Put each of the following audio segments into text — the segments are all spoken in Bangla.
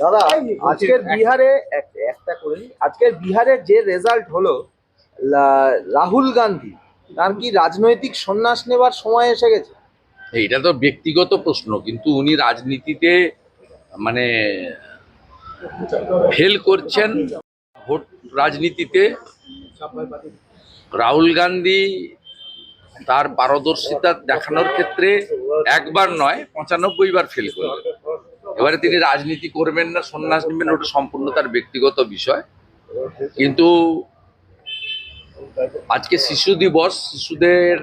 দাদা, আজকের বিহারে একটা করে। আজকের বিহারে যে রেজাল্ট হলো রাহুল গান্ধী, তার কি রাজনৈতিক সন্ন্যাস নেবার সময় এসে গেছে এটা তো ব্যক্তিগত প্রশ্ন, কিন্তু উনি রাজনীতিতে মানে ফেল করছেন ভোট রাজনীতিতে রাহুল গান্ধী তার পারদর্শিতা দেখানোর ক্ষেত্রে একবার নয়, পঁচানব্বই বার ফেল করবেন এবারে তিনি রাজনীতি করবেন না, সন্ন্যাস নেবেন, ওটা সম্পূর্ণ তার ব্যক্তিগত বিষয়। কিন্তু আজকে শিশু দিবস, শিশুদের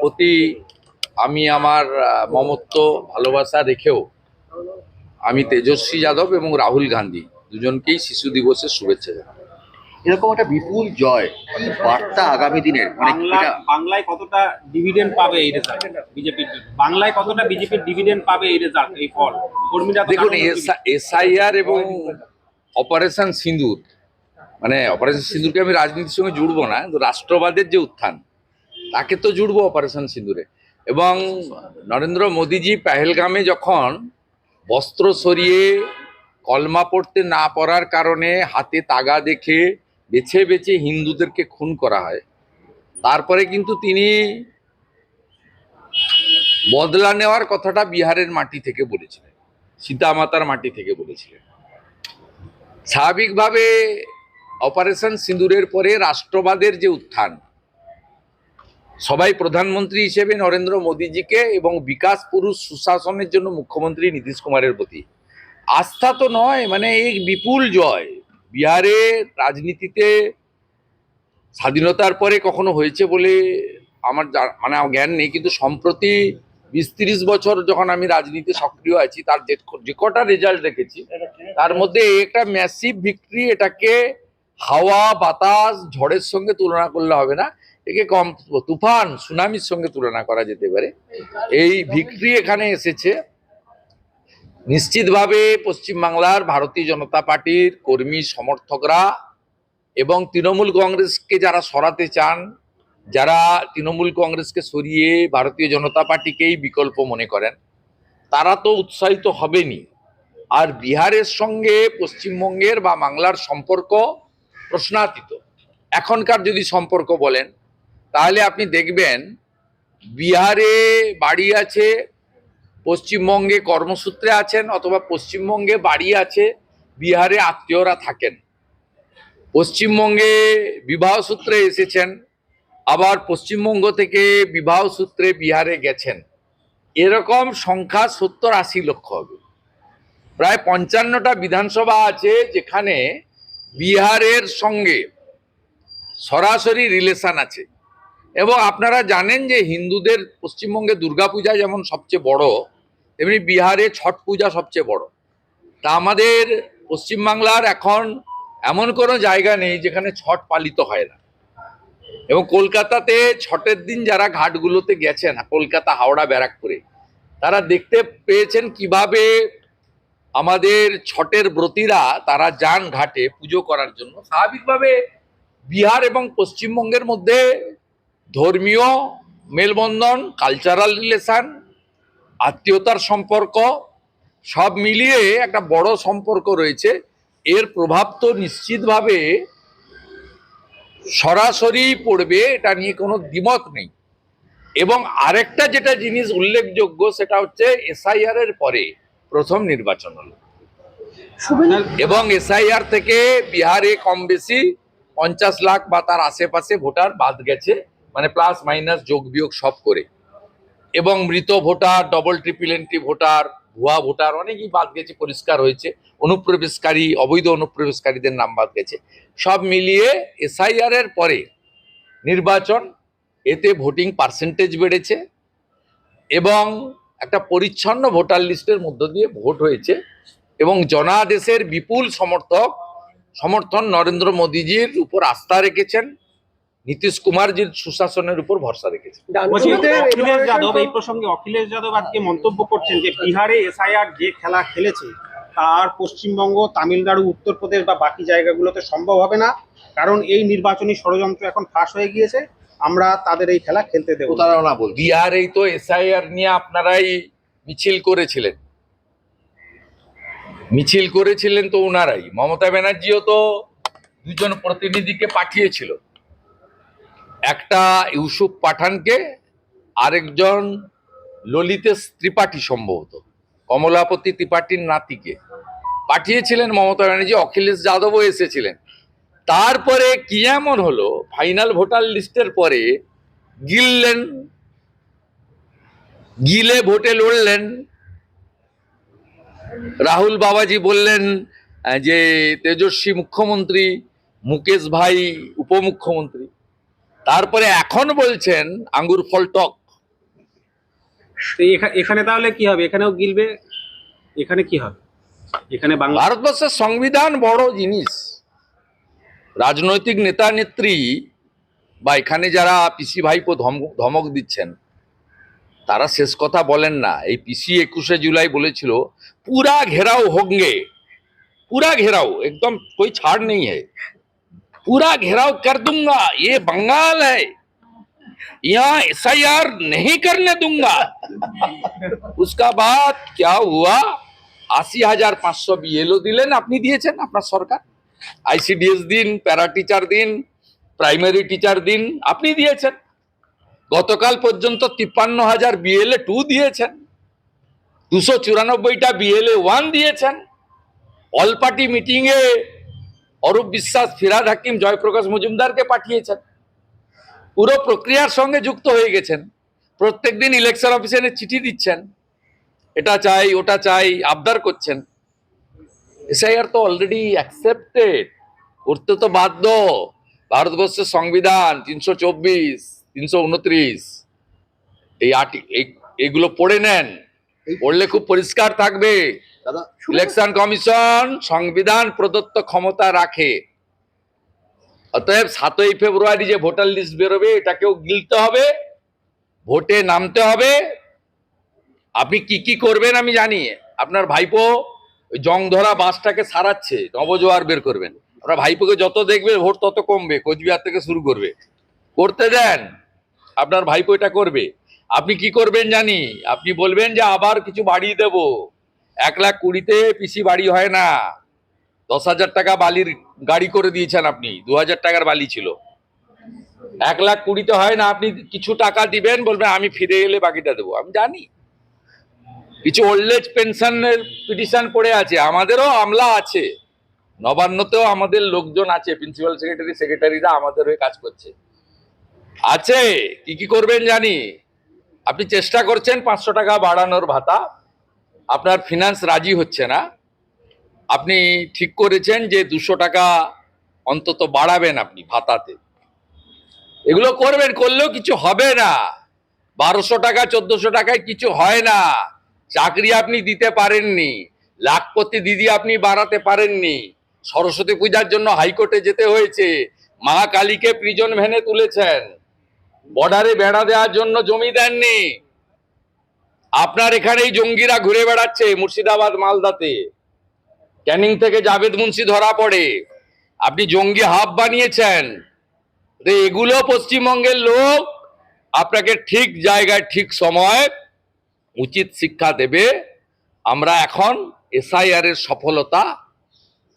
প্রতি আমি আমার মমত্ব, ভালোবাসা রেখেও আমি তেজস্বী যাদব এবং রাহুল গান্ধী দুজনকেই শিশু দিবসের শুভেচ্ছা জানাই। এরকম একটা বিপুল জয় কি বার্তা আগামী দিনের মানে বাংলায় কতটা ডিভিডেন্ড পাবে এই রেজাল্ট বিজেপির বাংলায় কতটা বিজেপির ডিভিডেন্ড পাবে এই রেজাল্ট এই ফল? কর্মীরা দেখুন এসআইআর এবং অপারেশন সিঁদুর মানে অপারেশন সিঁদুরকে আমি রাজনীতির সঙ্গে জুড়বো না কিন্তু রাষ্ট্রবাদের যে উত্থান তাকে তো জুড়বো অপারেশন সিঁদুরে এবং নরেন্দ্র মোদীজি পেহেলগামে যখন বস্ত্র সরিয়ে কলমা পড়তে না পড়ার কারণে হাতে তাগা দেখে বেছে বেছে হিন্দুদেরকে খুন করা হয়। তারপরে কিন্তু তিনি বদলা নেওয়ার কথাটা বিহারের মাটি থেকে বলেছিলেন, সীতামাতার মাটি থেকে বলেছিলেন। স্বাভাবিকভাবে অপারেশন সিঁদুরের পরে রাষ্ট্রবাদের যে উত্থান, সবাই প্রধানমন্ত্রী হিসেবে নরেন্দ্র মোদীজিকে এবং বিকাশ পুরুষ সুশাসনের জন্য মুখ্যমন্ত্রী নীতিশ কুমারের প্রতি। আস্থা তো নয় মানে এই বিপুল জয়। বিহারে রাজনীতিতে স্বাধীনতার পরে কখনো হয়েছে বলে আমার মানে জ্ঞান নেই, কিন্তু সম্প্রতি বিশ তিরিশ বছর যখন আমি রাজনীতি সক্রিয় আছি, তার যে কটা রেজাল্ট দেখেছি, তার মধ্যে একটা ম্যাসিভ ভিক্টরি এটাকে হাওয়া, বাতাস, ঝড়ের সঙ্গে তুলনা করলে হবে না, একে কম তুফান, সুনামির সঙ্গে তুলনা করা যেতে পারে। এই ভিক্টরি এখানে এসেছে। নিশ্চিতভাবে পশ্চিমবাংলার ভারতীয় জনতা পার্টির কর্মী সমর্থকরা এবং তৃণমূল কংগ্রেসকে যারা সরাতে চান, যারা তৃণমূল কংগ্রেসকে সরিয়ে ভারতীয় জনতা পার্টিকেই বিকল্প মনে করেন, তারা তো উৎসাহিত হবেনি আর বিহারের সঙ্গে পশ্চিমবঙ্গের বা বাংলার সম্পর্ক প্রশ্নাতীত। এখনকার যদি সম্পর্ক বলেন, তাহলে আপনি দেখবেন বিহারে বাড়ি আছে পশ্চিমবঙ্গে কর্মসূত্রে আছেন অথবা পশ্চিমবঙ্গে বাড়ি আছে, বিহারে আত্মীয়রা থাকেন। পশ্চিমবঙ্গে বিবাহ সূত্রে এসেছেন, আবার পশ্চিমবঙ্গ থেকে বিবাহ সূত্রে বিহারে গেছেন। এরকম সংখ্যা সত্তর আশি লক্ষ হবে। প্রায় পঞ্চান্নটা বিধানসভা আছে যেখানে বিহারের সঙ্গে সরাসরি রিলেশন আছে। এবং আপনারা জানেন যে হিন্দুদের পশ্চিমবঙ্গে দুর্গাপূজা যেমন সবচেয়ে বড় তেমনি বিহারে ছট পূজা সবচেয়ে বড়। তা আমাদের পশ্চিমবাংলার এখন এমন কোনো জায়গা নেই যেখানে ছট পালিত হয় না। এবং কলকাতাতে ছটের দিন যারা ঘাটগুলোতে গেছেন, কলকাতা, হাওড়া, ব্যারাকপুরে, তারা দেখতে পেয়েছেন কীভাবে আমাদের ছটের ব্রতীরা তারা যান ঘাটে পুজো করার জন্য। স্বাভাবিকভাবে বিহার এবং পশ্চিমবঙ্গের মধ্যে ধর্মীয় মেলবন্ধন কালচারাল রিলেশন আত্মীয়তার সম্পর্ক সব মিলিয়ে একটা বড় সম্পর্ক রয়েছে। এর প্রভাব তো নিশ্চিতভাবে সরাসরি পড়বে এটা নিয়ে কোনো দ্বিমত নেই। এবং আরেকটা যেটা জিনিস উল্লেখযোগ্য সেটা হচ্ছে এসআইআর এর পরে প্রথম নির্বাচন হলো। এবং এসআইআর থেকে বিহারে কম বেশি পঞ্চাশ লাখ বা তার আশেপাশে ভোটার বাদ গেছে মানে প্লাস মাইনাস যোগ বিয়োগ সব করে। এবং মৃত voter double triple entry voter, ভুয়া ভোটার অনেকেই বাদ গেছে, পরিষ্কার হয়েছে। অনুপ্রবেশকারী, অবৈধ অনুপ্রবেশকারীদের নাম বাদ গেছে। সব মিলিয়ে এসআইআর এর পরে নির্বাচন, এতে ভোটিং পার্সেন্টেজ বেড়েছে এবং একটা পরিচ্ছন্ন ভোটার লিস্টের মধ্য দিয়ে ভোট হয়েছে এবং জনাদেশের বিপুল সমর্থক, সমর্থন নরেন্দ্র মোদীজির উপর আস্থা রেখেছেন। নীতিশ কুমারজির সুশাসনের উপর ভরসা রেখেছে। অখিলেশ যাদব এই প্রসঙ্গে অখিলেশ যাদব আজকে মন্তব্য করছেন যে বিহারে এসআইআর যে খেলা খেলেছে তার পশ্চিমবঙ্গ তামিলনাড়ু উত্তরপ্রদেশ বা বাকি জায়গাগুলোতে সম্ভব হবে না কারণ এই নির্বাচনী ষড়যন্ত্র এখন ফাঁস হয়ে গিয়েছে আমরা তাদের এই খেলা খেলতে দেবো তারা না। প্রতারণা বলছি বিহারেই তো এসআইআর নিয়ে আপনারাই মিছিল করেছিলেন। মিছিল করেছিলেন তো ওনারাই মমতা ব্যানার্জিও তো দুজন প্রতিনিধিকে পাঠিয়েছিল। একটা ইউসুফ পাঠানকে আরেকজন ললিতেশ ত্রিপাঠী সম্ভবত, কমলাপতি ত্রিপাঠীর নাতিকে। পাঠিয়েছিলেন মমতা ব্যানার্জি, অখিলেশ যাদবও এসেছিলেন। তারপরে কি এমন হলো, ফাইনাল ভোটার লিস্টের পরে গিললেন, গিলে ভোটে লড়লেন। রাহুল বাবাজি বললেন যে তেজস্বী মুখ্যমন্ত্রী, মুকেশ ভাই উপমুখ্যমন্ত্রী। তারপরে এখন বলছেন আঙ্গুর ফল টক। এখানে তাহলে কি হবে? এখানেও গিলবে? এখানে কি হবে? এখানে ভারতবর্ষের সংবিধান বড় জিনিস। রাজনৈতিক নেতা নেত্রী বা এখানে যারা পিসি ভাইপো ধমক দিচ্ছেন তারা শেষ কথা বলেন না। এই পিসি একুশে জুলাই বলেছিল পুরা ঘেরাও হোঙ্গে। পুরা ঘেরাও। একদম কই ছাড় নেই হ্যাঁ पूरा घेराव कर दूंगा ये बंगाल है यहाँ एस नहीं करने दूंगा उसका बाद क्या हुआ আশি হাজার পাঁচশো বিএলও দিলেন আপনি দিয়েছেন আপনার সরকার আইসিডিএস দিন প্যারা টিচার দিন প্রাইমারি টিচার দিন আপনি দিয়েছেন গতকাল পর্যন্ত তিপ্পান্ন হাজার বিএলএ টু দিয়েছেন দুশো চুরানব্বইটা বিএলএ ওয়ান দিয়েছেন অল পার্টি মিটিংয়ে অরূপ বিশ্বাস ফিরাদ হাকিম জয়প্রকাশ মজুমদারকে পাঠিয়েছেন। পুরো প্রক্রিয়ার সঙ্গে যুক্ত হয়ে গেছেন। প্রত্যেকদিন ইলেকশন অফিসে চিঠি দিচ্ছেন। এটা চাই ওটা চাই আবদার করছেন। এসআইআর তো অলরেডি অ্যাকসেপ্টেড করতে তো বাধ্য। ভারতবর্ষের সংবিধান তিনশো চব্বিশ তিনশো উনত্রিশ। এই আর্টি এই- এগুলো পড়ে নেন। পড়লে খুব পরিষ্কার থাকবে। ইলেকশন কমিশন সংবিধান প্রদত্ত ক্ষমতা রাখে। অতএব সাতই ফেব্রুয়ারি যে ভোটার লিস্ট বেরোবে, এটাকেও গিলতে হবে, ভোটে নামতে হবে। আপনি কি কি করবেন আমি জানি। আপনার ভাইপো ওই জং ধরা বাসটাকে সারাচ্ছে, নবজোয়ার বের করবেন। আপনার ভাইপোকে যত দেখবে, ভোট তত কমবে, কোচবিহার থেকে শুরু করবে। করতে দেন, আপনার ভাইপো এটা করবে। আপনি কি করবেন জানি। আপনি বলবেন যে আবার কিছু বাড়িয়ে দেবো। এক লাখ কুড়িতে পিসি বাড়ি হয় না। দশ হাজার টাকা বালির গাড়ি করে দিয়েছেন আপনি, দু হাজার টাকার বালি ছিল। এক লাখ কুড়িতে হয় না, আপনি কিছু টাকা দিবেন, বলবেন আমি ফিরে এলে বাকিটা দেবো। আমি জানি। কিছু ওল্ড এজ পেনশনের পিটিশন পড়ে আছে, আমাদেরও আমলা আছে। নবান্নতেও আমাদের লোকজন আছে প্রিন্সিপাল সেক্রেটারি সেক্রেটারিরা আমাদের হয়ে কাজ করছে। আছে, কি কি করবেন জানি। আপনি চেষ্টা করছেন পাঁচশো টাকা বাড়ানোর ভাতা। আপনার ফিনান্স রাজি হচ্ছে না। আপনি ঠিক করেছেন যে দুশো টাকা অন্তত বাড়াবেন আপনি ভাতাতে। এগুলো করবেন, করলেও কিছু হবে না। বারোশো টাকা, চোদ্দশো টাকায় কিছু হয় না। চাকরি আপনি দিতে পারেননি। লাখপতি দিদি আপনি বাড়াতে পারেননি। সরস্বতী পূজার জন্য হাইকোর্টে যেতে হয়েছে। মা কালীকে প্রিজন ভ্যানে তুলেছেন। বর্ডারে বেড়া দেওয়ার জন্য জমি দেননি। আপনার এখানেই জঙ্গিরা ঘুরে বেড়াচ্ছে মুর্শিদাবাদ, মালদাতে। ক্যানিং থেকে জাভেদ মুন্সি ধরা পড়ে। আপনি জঙ্গি হাব বানিয়েছেন। এগুলো পশ্চিমবঙ্গের লোক আপনাকে ঠিক জায়গায়, ঠিক সময় উচিত শিক্ষা দেবে। আমরা এখন এসআইআর এর সফলতা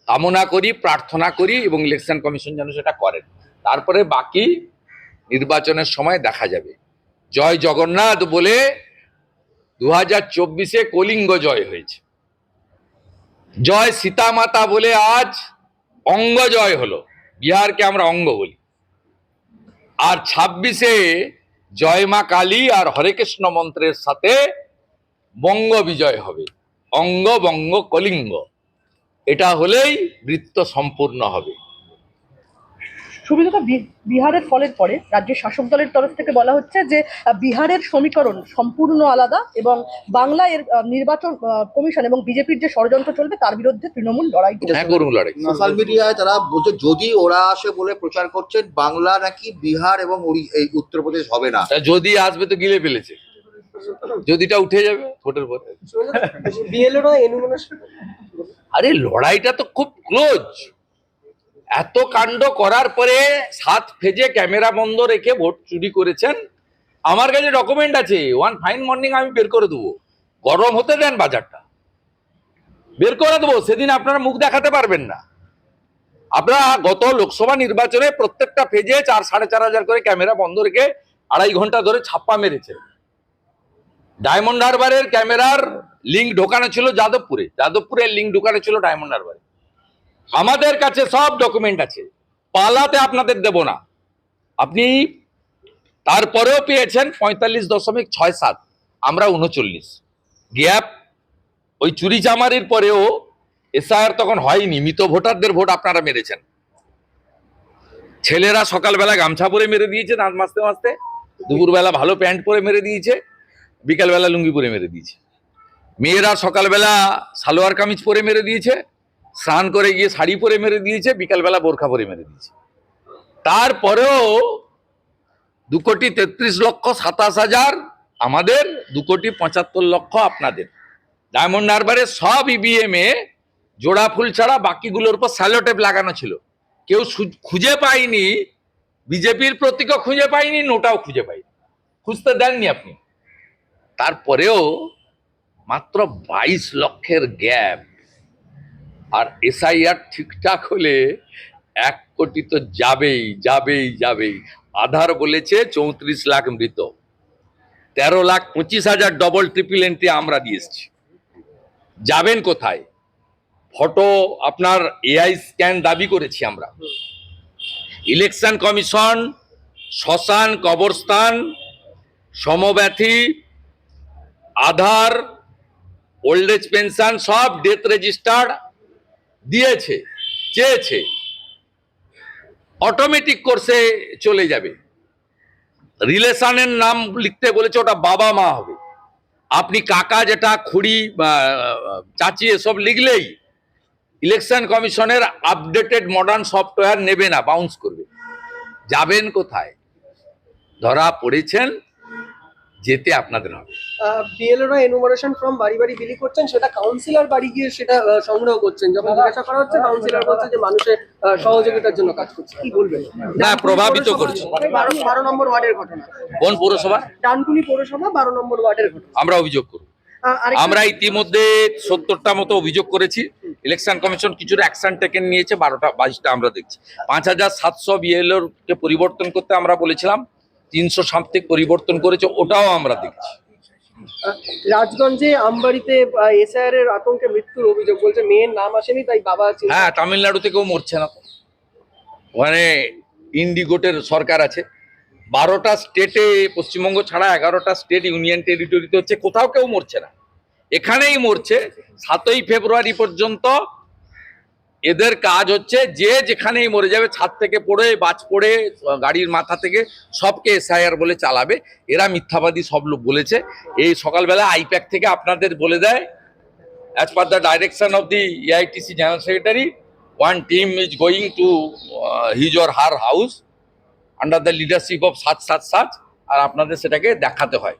কামনা করি, প্রার্থনা করি এবং ইলেকশন কমিশন যেন সেটা করেন। তারপরে বাকি নির্বাচনের সময় দেখা যাবে। জয় জগন্নাথ বলে দু হাজার চব্বিশে কলিঙ্গ জয় হয়েছে। জয় সীতামাতা বলে আজ অঙ্গ জয় হলো। বিহারকে আমরা অঙ্গ বলি। আর ছাব্বিশে জয় মা কালী আর হরে কৃষ্ণ মন্ত্রের সাথে বঙ্গ বিজয় হবে। অঙ্গ, বঙ্গ, কলিঙ্গ। এটা হলেই বৃত্ত সম্পূর্ণ হবে। সুবিধা বিহারের ফলের পরে। রাজ্যের শাসক দলের তরফ থেকে বলা হচ্ছে যে বিহারের সমীকরণ সম্পূর্ণ আলাদা এবং বাংলা এর নির্বাচন কমিশন এবং বিজেপির যে ষড়যন্ত্র চলবে তার বিরুদ্ধে তৃণমূল লড়াই সোশ্যাল মিডিয়ায় তারা বলছে যদি ওরা আসে বলে প্রচার করছেন বাংলা নাকি বিহার এবং এই উত্তরপ্রদেশ হবে না। যদি আসবে তো গিলে ফেলেছে। যদিটা উঠে যাবে ভোটের পরে। আরে লড়াইটা তো খুব ক্লোজ এত কাণ্ড করার পরে সাত ফেজে ক্যামেরা বন্ধ রেখে ভোট চুরি করেছেন। আমার কাছে ডকুমেন্ট আছে। ওয়ান ফাইন মর্নিং আমি বের করে দেবো। গরম হতে দেন বাজারটা। বের করে দেবো। সেদিন আপনারা মুখ দেখাতে পারবেন না। আপনারা গত লোকসভা নির্বাচনে প্রত্যেকটা ফেজে চার, সাড়ে চার হাজার করে ক্যামেরা বন্ধ রেখে আড়াই ঘণ্টা ধরে ছাপ্পা মেরেছে ডায়মন্ড হারবারের ক্যামেরার লিঙ্ক ঢোকানো ছিল যাদবপুরে। যাদবপুরের লিঙ্ক ঢোকানো ছিল ডায়মন্ড হারবারে। আমাদের কাছে সব ডকুমেন্ট আছে। পালাতে আপনাদের দেব না। আপনি তারপরেও পেয়েছেন পঁয়তাল্লিশ দশমিক ছয় সাত, আমরা উনচল্লিশ। গ্যাপ, ওই চুরি চামারির পরেও এসআইআর তখন হয়নি, মৃত ভোটারদের ভোট আপনারা মেরেছেন। ছেলেরা সকালবেলা গামছা পরে মেরে দিয়েছে দাঁত মাজতে মাজতে দুপুরবেলা ভালো প্যান্ট পরে মেরে দিয়েছে, বিকালবেলা লুঙ্গি পরে মেরে দিয়েছে। মেয়েরা সকালবেলা সালোয়ার কামিজ পরে মেরে দিয়েছে স্নান করে গিয়ে শাড়ি পরে মেরে দিয়েছে, বিকালবেলা বোরখা পরে মেরে দিয়েছে। তারপরেও দু কোটি তেত্রিশ লক্ষ সাতাশ হাজার আমাদের দু কোটি পঁচাত্তর লক্ষ আপনাদের। ডায়মন্ড হারবারে সব ইভিএম এ জোড়া ফুল ছাড়া বাকিগুলোর উপর স্যালোটেপ লাগানো ছিল। কেউ খুঁজে পায়নি, বিজেপির প্রতীকও খুঁজে পায়নি, নোটাও খুঁজে পায়নি। খুঁজতে দেননি আপনি। তারপরেও মাত্র বাইশ লক্ষের গ্যাপ আর এসআইআর ঠিকঠাক হলে এক কোটি তো যাবেই যাবেই যাবেই। আধার বলেছে চৌত্রিশ লাখ মৃত। তেরো লাখ পঁচিশ হাজার ডবল ট্রিপল এন্ট্রি আমরা দিয়ে এসছি। যাবেন কোথায়? ফটো আপনার এআই স্ক্যান দাবি করেছি আমরা। ইলেকশন কমিশন শ্মশান কবরস্থান, সমব্যথী, আধার ওল্ড এজ পেনশন সব ডেথ রেজিস্টার্ড দিয়েছে চেয়েছে অটোমেটিক কোর্সে চলে যাবে। রিলেশনের নাম লিখতে বলেছে ওটা বাবা মা হবে। আপনি কাকা যেটা খুড়ি বা, চাচি এসব লিখলেই ইলেকশন কমিশনের আপডেটেড মডার্ন সফটওয়্যার নেবে না বাউন্স করবে। যাবেন কোথায়? ধরা পড়েছেন যেতে আপনাদের হবে। বিএলওরা এনুমারেশন ফর্ম বাড়ি বাড়ি বিলি করছেন সেটা কাউন্সিলর বাড়ি গিয়ে সেটা সংগ্রহ করছেন। যখন জিজ্ঞাসা করা হচ্ছে কাউন্সিলর বলছে যে মানুষের সহযোগিতার জন্য কাজ করছে। কি বলবেন? না, প্রভাবিত করছে। বারো বারো নম্বর ওয়ার্ডের ঘটনা। কোন পৌরসভা? ডানকুনি পৌরসভা বারো নম্বর ওয়ার্ডের ঘটনা। আমরা অভিযোগ করব। আমরা ইতিমধ্যে সত্তরটা মতো অভিযোগ করেছি। ইলেকশন কমিশন কিছুটা অ্যাকশন টেকেন নিয়েছে বারোটা বাইশটা আমরা দেখছি। পাঁচ হাজার সাতশো বিএলওর কে পরিবর্তন করতে আমরা বলেছিলাম। তিনশো সাম্প্তিক পরিবর্তন করেছে ওটাও আমরা দেখছি। রাজগঞ্জে আমবাড়িতে এসআইআর এর আতঙ্কে মৃত্যুর অভিযোগ বলছে মেয়ের নাম আসেনি তাই বাবা হ্যাঁ তামিলনাড়ু থেকেও মরছে না। ওখানে ইন্ডিগোটের সরকার আছে। বারোটা স্টেটে পশ্চিমবঙ্গ ছাড়া এগারোটা স্টেট ইউনিয়ন টেরিটরিতে হচ্ছে কোথাও কেউ মরছে না। এখানেই মরছে। সাতই ফেব্রুয়ারি পর্যন্ত এদের কাজ হচ্ছে যে যেখানেই মরে যাবে ছাদ থেকে পড়ে বাজ পড়ে গাড়ির মাথা থেকে সবকে এসআইআর বলে চালাবে। এরা মিথ্যাবাদী সব লোক বলেছে। এই সকালবেলা আইপ্যাক থেকে আপনাদের বলে দেয় the direction of the E AITC General Secretary, one team is going to uh, his or her house under the leadership of সাত such such আর আপনাদের সেটাকে দেখাতে হয়।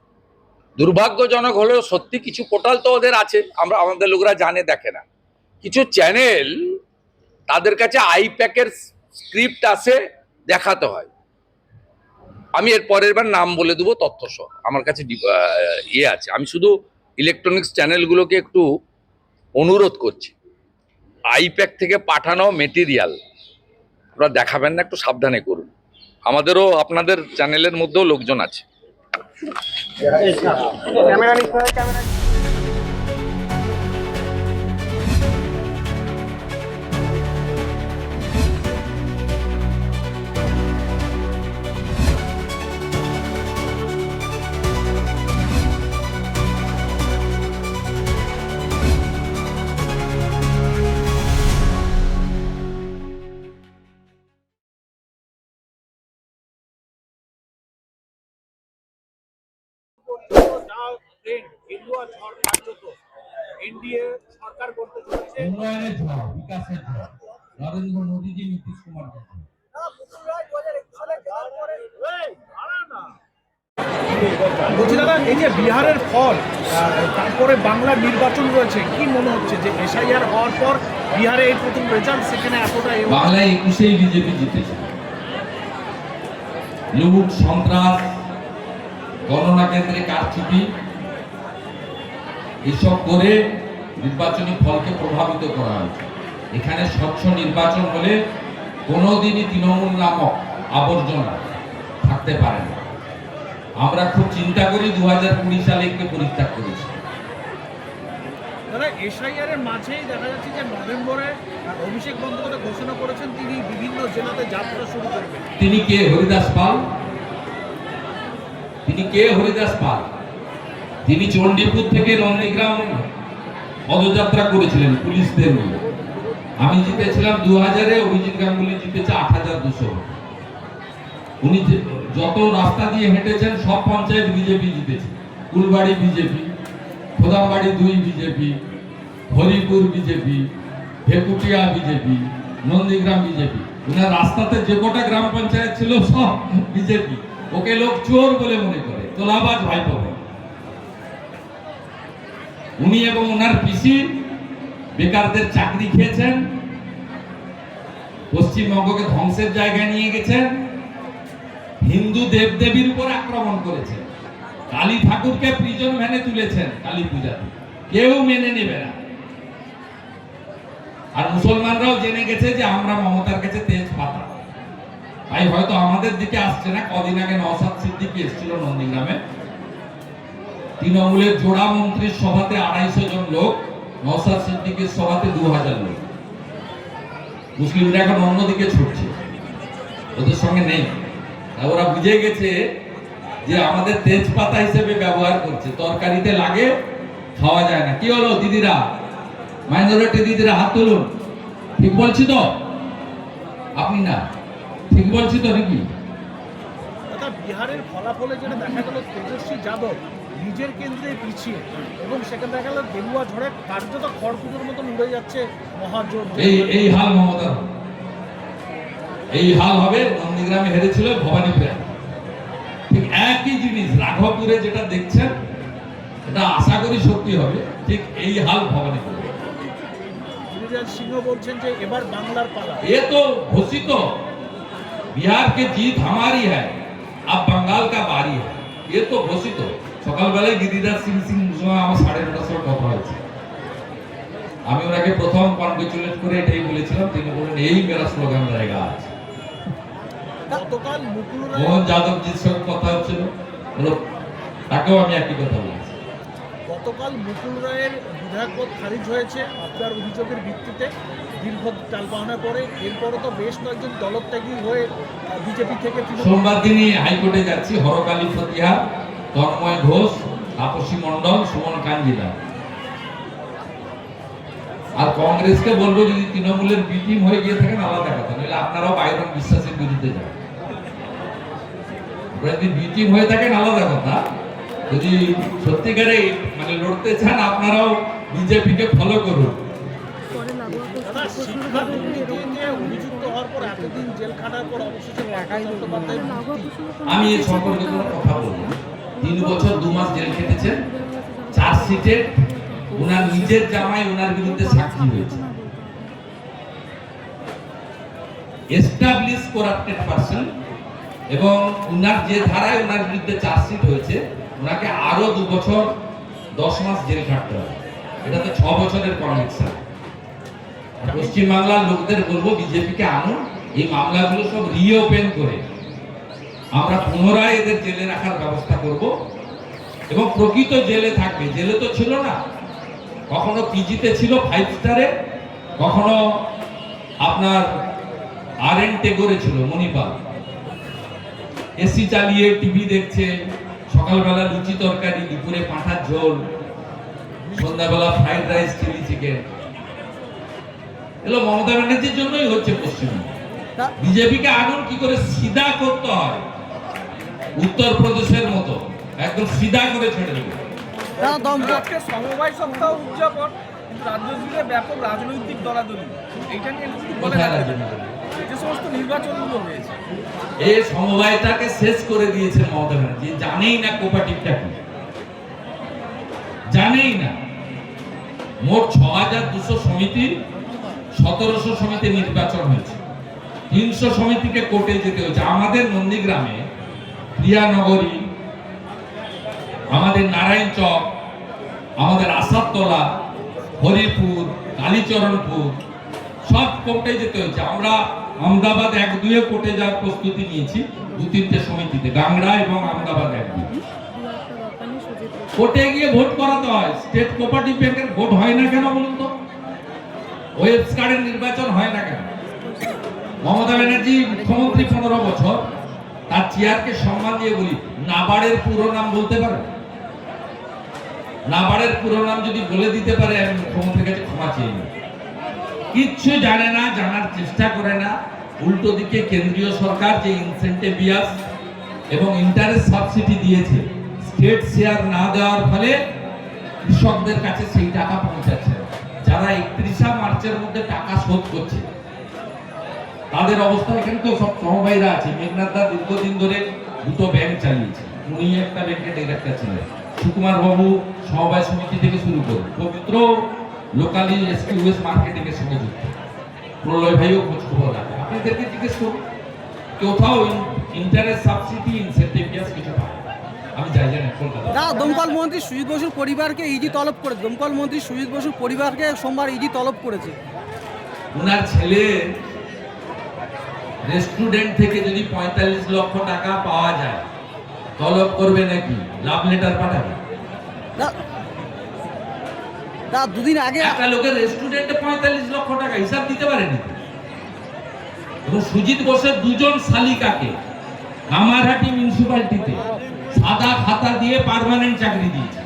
দুর্ভাগ্যজনক হলেও সত্যি কিছু পোর্টাল তো ওদের আছে। আমরা আমাদের লোকরা জানে দেখে না। কিছু চ্যানেল তাদের কাছে আইপ্যাকের স্ক্রিপ্ট আছে, দেখাতে হয়। আমি এর পরের বার নাম বলে দেবো তথ্য সহ আমার কাছে ইয়ে আছে। আমি শুধু ইলেকট্রনিক্স চ্যানেলগুলোকে একটু অনুরোধ করছি। আইপ্যাক থেকে পাঠানো মেটেরিয়াল আপনারা দেখাবেন না, একটু সাবধানে করুন। আমাদেরও, আপনাদের চ্যানেলের মধ্যেও লোকজন আছে। উন্নয়নের ঝড় বিকাশের ঝড়। নরেন্দ্র মোদীজি নীতিশ কুমার বলছি দাদা এই যে বিহারের ফল তারপরে বাংলার নির্বাচন রয়েছে কি মনে হচ্ছে যে এসআইআর হওয়ার পর বিহারে এই প্রথম রেজাল্ট সেখানে এতটা বাংলায় একুশেই বিজেপি জিতেছে। লুট সন্ত্রাস গণনা কেন্দ্রে কারচুপি এসব করে নির্বাচনী ফলকে প্রভাবিত করা হয়েছে। এখানে স্বচ্ছ নির্বাচন হলে কোনোদিনই তৃণমূল নামক আবর্জনা থাকতে পারে না। আমরা খুব চিন্তা করি দু হাজার কুড়ি সালে একে পরিত্যাগ করেছি। দাদা এসআইআর এর মাঝেই দেখা যাচ্ছে যে নভেম্বরে অভিষেক বন্দ্যোপাধ্যায় ঘোষণা করেছেন তিনি বিভিন্ন জেলাতে যাত্রা শুরু করবেন। তিনি কে? হরিদাস পাল। তিনি কে? হরিদাস পাল। তিনি চণ্ডীপুর থেকে নন্দীগ্রাম পদযাত্রা করেছিলেন পুলিশদের নিয়ে আমি জিতেছিলাম দু হাজারে অভিজিৎ গাঙ্গুলি জিতেছে আট হাজার দুশো। উনি যত রাস্তা দিয়ে হেঁটেছেন, সব পঞ্চায়েত বিজেপি জিতেছে। কুলবাড়ি বিজেপি, খোদামবাড়ি দুই BJP, Haripur BJP, Bhekutia BJP, Nandigram BJP. উনার রাস্তাতে যে কটা গ্রাম পঞ্চায়েত ছিল, সব বিজেপি। ওকে লোক চোর বলে মনে করে। তোলাবাজ ভাইপো বলে। উনি এবং ওনার পিসি বেকারদের চাকরি খেয়েছেন, পশ্চিমবঙ্গকে ধ্বংসের জায়গায় নিয়ে গেছেন, হিন্দু দেবদেবীর উপর আক্রমণ করেছেন, কালী ঠাকুরকে প্রিজন ভ্যানে তুলেছেন কালী পূজাতে। কেউ মেনে নেবে না। আর মুসলমানরাও জেনে গেছে যে আমরা মমতার কাছে তেজ পাতা তাই হয়তো আমাদের দিকে আসছে না, কদিন আগে নওসাদ সিদ্দিকি এসেছিল নন্দীগ্রামে। তৃণমূলের জোড়া মন্ত্রীর সভাতে আড়াইশো জন লোক নওসাদ সিদ্দিকের সভাতে দু হাজার লোক। মুসলিমরা এখন অন্যদিকে ছুটছে। ওদের সঙ্গে নেই। ওরা বুঝে গেছে যে আমাদের তেজপাতা হিসেবে ব্যবহার করছে। তরকারিতে লাগে, খাওয়া যায় না। কি হলো দিদিরা? মাইনরিটি দিদিরা, হাত তুলুন। ঠিক বলছি তো? আপনি না? ঠিক বলছি তো নাকি? বিহারের ফলাফলে যেটা দেখা গেল, তেজস্বী যাদব নিজের কেন্দ্রে পিছিয়ে এবং সেখানে দেখা গেল গেরুয়া ঝড়ে কার্যত খড়কুটোর মতন উড়ে যাচ্ছে মহাজোট এই এই হাল মমতার হবে। এই হাল হবে নন্দীগ্রামে হেরেছিল ভবানীপুরে ঠিক একই জিনিস রাঘবপুরে যেটা দেখছেন এটা আশা করি সত্যি হবে ঠিক এই হাল ভবানীপুরে গিরিরাজ সিংহ বলছেন যে এবার বাংলার পালা ये तो घोषित हो बिहार की जीत हमारी है अब बंगाल का बारी है ये तो घोषित हो সকালবেলায় গিরিরাজ সিং সিং সঙ্গে আমার সাড়ে নটার সময় কথা হয়েছে। আমি ওনাকে প্রথম কনগ্রেচুলেট করে এটাই বলেছিলাম তিনি বললেন এই মেরা স্লোগান জায়গা আছে। মোহন যাদবজির সঙ্গে কথা হচ্ছিল। বলো তাকেও আমি একই কথা বলেছি। গতকাল মুকুল রায়ের বিধায়ক খারিজ হয়েছে আপনার অভিযোগের ভিত্তিতে। দীর্ঘ টালবাহানা পরে এরপরও তো বেশ কয়েকজন দলত্যাগী হয়ে বিজেপি থেকে সোমবার দিনই হাইকোর্টে যাচ্ছি হরকালী প্রতিহার তন্ময় ঘোষ তাপসী মণ্ডল সুমন কাঞ্জিলা আর কংগ্রেসকে বলব যদি তৃণমূলের বিটিম হয়ে গিয়ে থাকেন আলাদা কথা। নইলে আপনারাও বাইরন বিশ্বাসের বিরুদ্ধে যান। যদি বিটিম হয়ে থাকেন আলাদা কথা। যদি সত্যিকারে মানে লড়তে চান আপনারাও বিজেপিকে ফলো করুন। আমি এই সম্পর্কে কোনো কথা বলব। তিন বছর দু মাস জেল খেটেছেন চার্জশিটে ওনার নিজের জামাই ওনার বিরুদ্ধে সাক্ষী হয়েছে। এস্টাবলিশ করাপ্টেড এবং ওনার যে ধারায় ওনার বিরুদ্ধে চার্জশিট হয়েছে ওনাকে আরও দু বছর দশ মাস জেল খাটতে হবে। এটাতে ছ বছরের কনভিকশন পশ্চিমবাংলার লোকদের বলব, বিজেপিকে আনুন, এই মামলাগুলো সব রিওপেন করে। আমরা পুনরায় এদের জেলে রাখার ব্যবস্থা করব। এবং প্রকৃত জেলে থাকবে। জেলে তো ছিল না। কখনো পিজিতে ছিল ফাইভ স্টারে কখনো আপনার আর এন টেগোরে ছিল মণিপাল। এসি চালিয়ে টিভি দেখছে সকালবেলা লুচি তরকারি দুপুরে পাঁঠার ঝোল সন্ধ্যাবেলা ফ্রাইড রাইস চিলি চিকেন এগুলো মমতা ব্যানার্জির জন্যই হচ্ছে পশ্চিমবঙ্গে। বিজেপিকে আগুন কি করে সিধা করতে হয়? উত্তরপ্রদেশের মতো। একদম সিধা করে ছেড়ে দেবে। সমবায় সপ্তাহ উদযাপন রাজ্য জুড়ে ব্যাপক রাজনৈতিক দলাদলি। এইটা নিয়ে একটু বলে কোথায় রাজনীতি যে সমস্ত নির্বাচনগুলো হয়েছে। এই সমবায়টাকে শেষ করে দিয়েছেন মমতা ব্যানার্জি। জানেই না কি। জানেই না। মোট ছ হাজার দুশো সমিতি সতেরোশো সমিতি নির্বাচন হয়েছে। তিনশো সমিতিকে কোর্টে যেতে হয়েছে। আমাদের নন্দীগ্রামে প্রিয়ানগরী আমাদের নারায়ণ চক, আমাদের আসাদতলা, হরিপুর, কালীচরণপুর, সব কোর্টে যেতে হয়েছে। আমরা আহমেদাবাদ এক দুয়ে কোর্টে যাওয়ার প্রস্তুতি নিয়েছি, দু তিনটে সমিতিতে, গাংড়া এবং আহমেদাবাদ এক দুই কোর্টে গিয়ে ভোট করাতে হয়। স্টেট কোপারেটিভ ব্যাংকের ভোট হয় না কেন বলুন তো? ওয়েবস কার্ডের নির্বাচন হয় না কেন? মমতা ব্যানার্জি মুখ্যমন্ত্রী পনেরো বছর। তার চেয়ারকে সম্মান দিয়ে বলি নাবারের পুরো নাম বলতে পারে? নাবার্ডের পুরো নাম যদি বলে দিতে পারে, আমি মুখ্যমন্ত্রীর কাছে ক্ষমা চেয়ে নিই কিচ্ছু জানে না, জানার চেষ্টা করে না। উল্টো দিকে কেন্দ্রীয় সরকার যে ইনসেন্টিভিয়াস এবং ইন্টারেস্ট সাবসিডি দিয়েছে স্টেট শেয়ার না দেওয়ার ফলে কৃষকদের কাছে সেই টাকা পৌঁছাচ্ছে যারা একত্রিশা মার্চের মধ্যে টাকা শোধ করছে তাদের অবস্থা এখানে তো সব সমবায়রা আছে। মেঘনাথ দা দীর্ঘদিন ধরে দুটো ব্যাংক চালিয়েছে। উনি একটা ব্যাংকের ডিরেক্টর ছিলেন সুকুমার বাবু সমবায় সমিতি থেকে শুরু করে। পবিত্র লোকালি এসকিউএস মার্কেটিং এর সঙ্গে যুক্ত। প্রলয় ভাইও খোঁজ খবর রাখে। আপনাদেরকে জিজ্ঞেস করুন কোথাও ইন্টারেস্ট সাবসিডি ইনসেন্টিভিয়াস কিছু পায়? আমি যাই জানি কলকাতা। না দমকল মন্ত্রী সুজিত বসুর পরিবারকে ইডি তলব করে দমকল মন্ত্রী সুজিত বসুর পরিবারকে সোমবার ইডি তলব করেছে। ওনার ছেলে রেস্টুরেন্ট থেকে যদি পঁয়তাল্লিশ লক্ষ টাকা পাওয়া যায় তলব করবে নাকি? লাভ লেটার পাঠাবে? দা দুদিন আগে একটা লোকের রেস্টুরেন্টে পঁয়তাল্লিশ লক্ষ টাকা হিসাব দিতে পারেনি এবং সুজিত বোসের দুজন শালিকাকে কামারহাটি মিউনিসিপালিটিতে সাদা খাতা দিয়ে পার্মানেন্ট চাকরি দিয়েছে।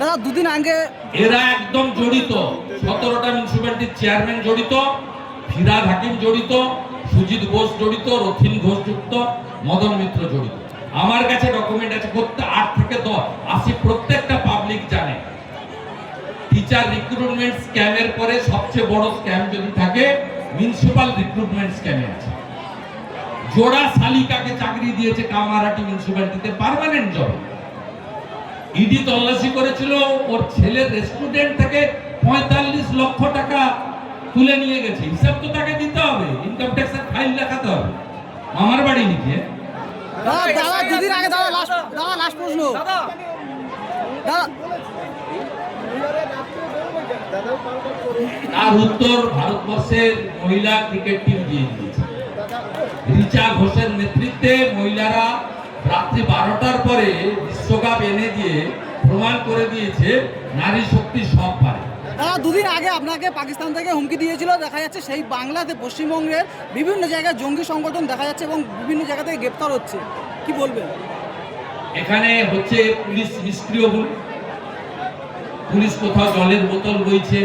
দাদা দুদিন আগে এরা একদম জড়িত। সতেরোটা মিউনিসিপ্যালিটির চেয়ারম্যান জড়িত ফিরাদ হাকিম জড়িত সুজিত ঘোষ জড়িত, রথিন ঘোষ যুক্ত, মদন মিত্র জড়িত। আমার কাছে ডকুমেন্ট আছে, প্রত্যেক আট থেকে দশ, আশি প্রত্যেকটা পাবলিক জানে। টিচার রিক্রুটমেন্ট স্ক্যামের পরে সবচেয়ে বড় স্ক্যাম যদি থাকে মিউনিসিপাল রিক্রুটমেন্ট স্ক্যামে আছে। জোড়া শালিকাকে চাকরি দিয়েছে কামারহাটি মিউনিসিপ্যালিটিতে পার্মানেন্ট জব ইডি তল্লাশি করেছিল, ওর ছেলের রেস্টুরেন্ট থেকে পঁয়তাল্লিশ লক্ষ টাকা তুলে নিয়ে গেছে হিসাব তো তাকে দিতে হবে ইনকাম ট্যাক্সের ফাইল দেখাতে হবে। আমার বাড়ি নাকি হ্যাঁ? দাদা দাদা দুদিন আগে দাদা লাস্ট দাদা লাস্ট প্রশ্ন। দাদা। তার উত্তর ভারতবর্ষের মহিলা ক্রিকেট টিম দিয়ে দিয়েছে। রিচা ঘোষের নেতৃত্বে মহিলারা রাত্রি বারোটার পরে বিশ্বকাপ এনে দিয়ে প্রমাণ করে দিয়েছে নারী শক্তি সব পারে। দাদা দুদিন আগে আপনাকে পাকিস্তান থেকে হুমকি দিয়েছিল, দেখা যাচ্ছে সেই বাংলাতে পশ্চিমবঙ্গের বিভিন্ন জায়গায় জঙ্গি সংগঠন দেখা যাচ্ছে এবং বিভিন্ন জায়গা থেকে গ্রেপ্তার হচ্ছে। কি বলবেন? এখানে হচ্ছে পুলিশ নিষ্ক্রিয় পুলিশ কোথাও জলের বোতল বইছে,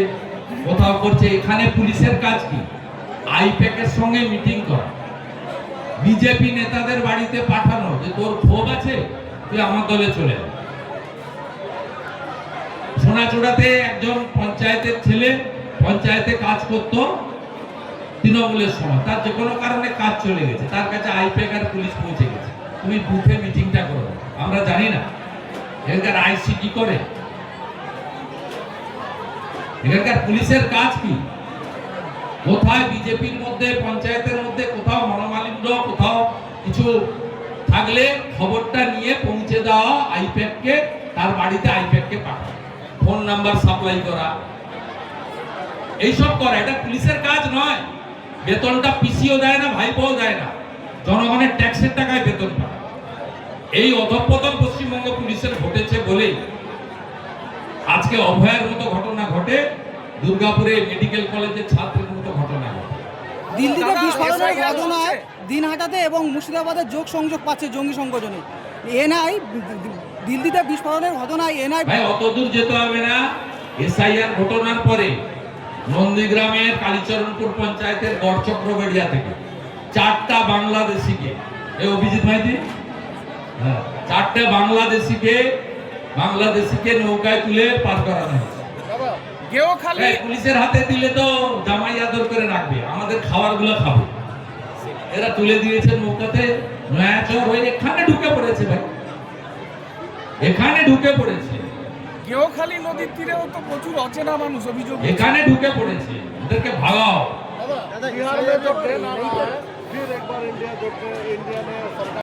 কোথাও করছে, এখানে পুলিশের কাজ কি? আইপ্যাকের সঙ্গে মিটিং করা। বিজেপি নেতাদের বাড়িতে পাঠানো যে তোর ক্ষোভ আছে, তুই আমার দলে চলে আয়। সোনাচূড়াতে একজন পঞ্চায়েতের ছেলে পঞ্চায়েতে কাজ করত তৃণমূলের সময়। তার যে কোনো কারণে কাজ চলে গেছে। তার কাছে আইপ্যাক আর পুলিশ পৌঁছে গেছে। তুমি বুথে মিটিংটা করো। আমরা জানি না। এখানকার আইসি কি করে? এখানকার পুলিশের কাজ কি? কোথায় বিজেপির মধ্যে, পঞ্চায়েতের মধ্যে, কোথাও মনোমালিন্য, কোথাও কিছু থাকলে খবরটা নিয়ে পৌঁছে দেওয়া আইপ্যাককে, তার বাড়িতে আইপ্যাককে পাঠানো। ফোন নাম্বার সাপ্লাই করা। এইসব করা এটা পুলিশের কাজ নয়। বেতনটা পিসিও দেয় না ভাইপোও দেয় না। জনগণের ট্যাক্সের টাকায় বেতন পায়। এই অধঃপতন পশ্চিমবঙ্গ পুলিশের ঘটেছে বলেই আজকে অভয়ের মতো ঘটনা ঘটে। দুর্গাপুরে মেডিকেল কলেজের ছাত্রের মতো ঘটনা ঘটে। দিল্লিতে বিস্ফোরণের ঘটনায় দিনহাটাতে এবং মুর্শিদাবাদে যোগ সংযোগ পাচ্ছে জঙ্গি সংগঠনে। এনআই দিল্লিতে বিস্ফোরণের ঘটনায় এনআই ভাই অত দূর যেতে হবে না। এসআইআর ঘটনার পরে নন্দীগ্রামের কালীচরণপুর পঞ্চায়েতের গড়চক্রবেড়িয়া থেকে চারটা বাংলাদেশিকে এই অভিজিৎ মাইতি হ্যাঁ চারটে বাংলাদেশিকে বাংলাদেশিকে নৌকায় তুলে পার করানো হয়েছে। পুলিশের হাতে দিলে তো জামাই আদর করে রাখবে আমাদের খাবারগুলো খাব। এরা তুলে দিয়েছে নৌকাতে নয়াচর হয়ে এখানে ঢুকে পড়েছে ভাই। এখানে ঢুকে পড়েছে গেওখালী নদীর তীরেও তো প্রচুর অচেনা মানুষ অভিযোগ এখানে ঢুকে পড়েছে ওদেরকে ভাগাও बिहार में जो ट्रेन आ रहा है फिर एक बार इंडिया जो इंडिया में सरकार